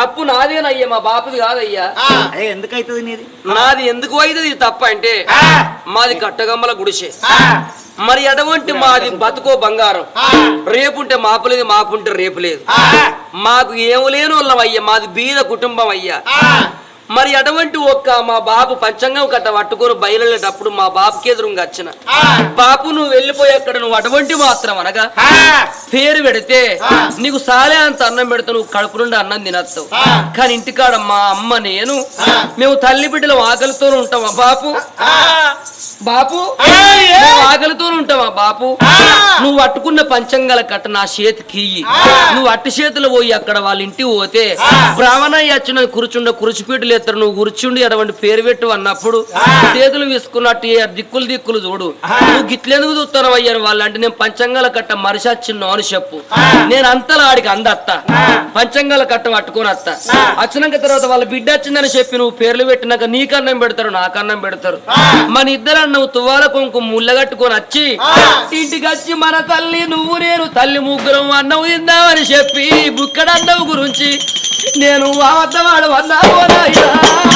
తప్పు నాదేనయ్యా మా బాపుది కాదయ్యా. అదే ఎందుకు అవుతుంది నీది? నాది ఎందుకు అవుతుంది తప్ప అంటే మాది కట్టగమ్మల గుడిసే. మరి అటువంటి మాది బతుకో బంగారం? రేపుంటే మాపులేదు మాపుంటే రేపు లేదు. మాకు ఏం లేని వాళ్ళం అయ్యా మాది బీద కుటుంబం అయ్యా. మరి అటువంటి ఒక్క మా బాబు పంచంగం కట్ట పట్టుకొని బయలుదేరేటప్పుడు మా బాబుకి ఎదురుగా వచ్చిన. బాపు నువ్వు వెళ్ళిపోయి అక్కడ నువ్వు అటువంటి మాత్రం అనగా పేరు పెడితే నీకు సాలే అంత అన్నం పెడతా నువ్వు కడుపు నుండి అన్నం తినస్తావు. కానీ ఇంటికాడ మా అమ్మ నేను మేము తల్లి బిడ్డలు ఆకలితో ఉంటామా బాపు బాపు మేము ఆకలితో ఉంటామా బాపు నువ్వు అట్టుకున్న పంచంగాల కట్ట నా చేతికి నువ్వు అట్టి చేతులు పోయి అక్కడ వాళ్ళ ఇంటికి పోతే బ్రాహ్మణయ్య వచ్చిన కూర్చుండ కురుచిపీటలు ఎత్తారు నువ్వు కూర్చుండి అటువంటి పేరు పెట్టు అన్నప్పుడు చేతులు వేసుకున్నట్టు దిక్కులు దిక్కులు చూడు. నువ్వు గిట్లెందుకు చూస్తాను అయ్యారు వాళ్ళు అంటే నేను పంచంగాల కట్ట మరిసచ్చిన్నో అని చెప్పు. నేను అంతలా ఆడికి అందత్త. పంచంగాల కట్ట పట్టుకొని అత్త వచ్చినాక తర్వాత వాళ్ళ బిడ్డ వచ్చిందని చెప్పి నువ్వు పేర్లు పెట్టినాక నీకన్నం పెడతారు నాకన్నం పెడతారు. మన ఇద్దరు అన్నం తువ్వాల కొంకు ముళ్ళగట్టుకొని వచ్చి ఇంటికి వచ్చి మన తల్లి నువ్వు నేను తల్లి ముగ్గురం అన్నం తిందామని చెప్పి బుక్కడన్నవు గురించి నేను అవద్దవాడు అన్నావు అన్నా